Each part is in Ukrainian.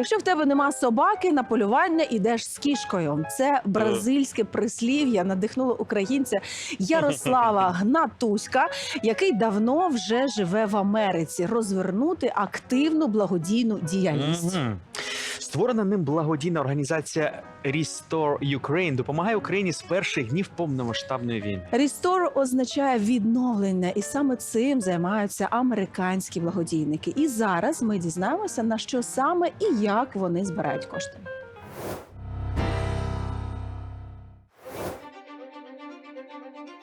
Якщо в тебе нема собаки, на полювання ідеш з кішкою. Це бразильське прислів'я надихнуло українця Ярослава Гнатуська, який давно вже живе в Америці, розвернути активну благодійну діяльність. Створена ним благодійна організація Restore Ukraine допомагає Україні з перших днів повномасштабної війни. Restore означає відновлення, і саме цим займаються американські благодійники. І зараз ми дізнаємося на що саме і як вони збирають кошти.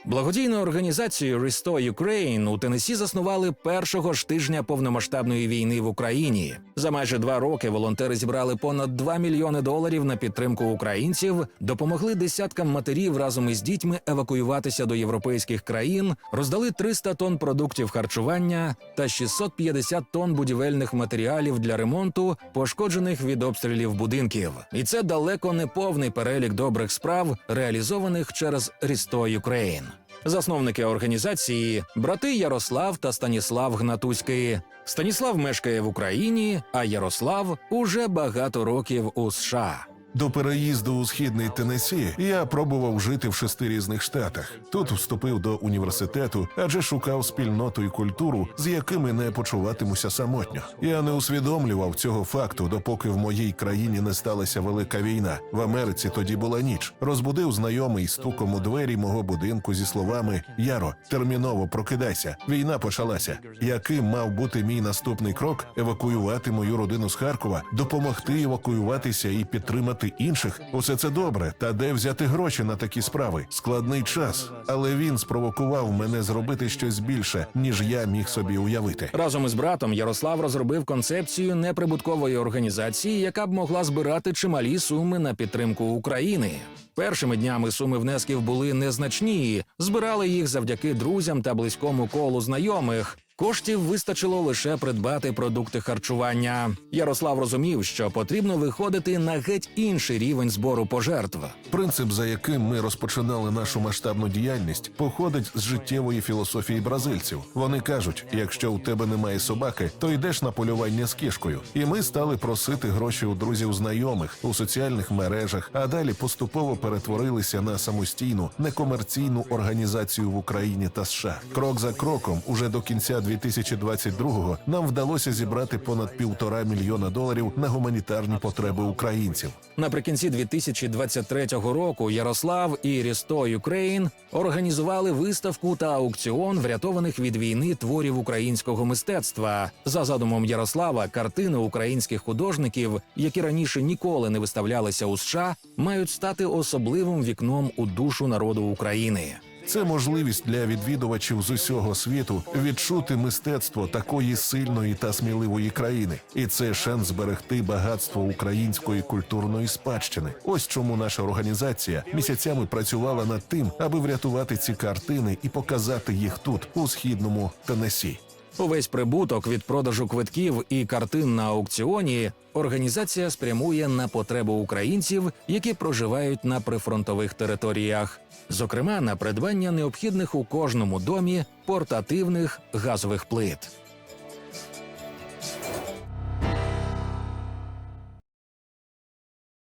Благодійну організацію Restore Ukraine у Теннессі заснували першого ж тижня повномасштабної війни в Україні. За майже два роки волонтери зібрали понад 2 мільйони доларів на підтримку українців, допомогли десяткам матерів разом із дітьми евакуюватися до європейських країн, роздали 300 тонн продуктів харчування та 650 тонн будівельних матеріалів для ремонту, пошкоджених від обстрілів будинків. І це далеко не повний перелік добрих справ, реалізованих через Restore Ukraine. Засновники організації брати Ярослав та Станіслав Гнатуський. Станіслав мешкає в Україні, а Ярослав уже багато років у США. До переїзду у східний Теннессі я пробував жити в шести різних штатах. Тут вступив до університету, адже шукав спільноту і культуру, з якими не почуватимуся самотньо. Я не усвідомлював цього факту, допоки в моїй країні не сталася велика війна. В Америці тоді була ніч. Розбудив знайомий стуком у двері мого будинку зі словами: Яро, терміново прокидайся. Війна почалася. Яким мав бути мій наступний крок? Евакуювати мою родину з Харкова, допомогти евакуюватися і підтримати інших. Усе це добре. Та де взяти гроші на такі справи? Складний час, але він спровокував мене зробити щось більше, ніж я міг собі уявити. Разом із братом Ярослав розробив концепцію неприбуткової організації, яка б могла збирати чималі суми на підтримку України. Першими днями суми внесків були незначні, збирали їх завдяки друзям та близькому колу знайомих. Коштів вистачило лише придбати продукти харчування. Ярослав розумів, що потрібно виходити на геть інший рівень збору пожертв. Принцип, за яким ми розпочинали нашу масштабну діяльність, походить з життєвої філософії бразильців. Вони кажуть: якщо у тебе немає собаки, то йдеш на полювання з кішкою. І ми стали просити гроші у друзів знайомих у соціальних мережах, а далі поступово перетворилися на самостійну некомерційну організацію в Україні та США. Крок за кроком, уже до кінця 2022-го нам вдалося зібрати понад півтора мільйона доларів на гуманітарні потреби українців. Наприкінці 2023 року Ярослав і Рісто Юкрейн організували виставку та аукціон врятованих від війни творів українського мистецтва. За задумом Ярослава, картини українських художників, які раніше ніколи не виставлялися у США, мають стати особливим вікном у душу народу України. Це можливість для відвідувачів з усього світу відчути мистецтво такої сильної та сміливої країни, і це шанс зберегти багатство української культурної спадщини. Ось чому наша організація місяцями працювала над тим, аби врятувати ці картини і показати їх тут, у східному Теннессі. Увесь прибуток від продажу квитків і картин на аукціоні організація спрямує на потребу українців, які проживають на прифронтових територіях, зокрема на придбання необхідних у кожному домі портативних газових плит.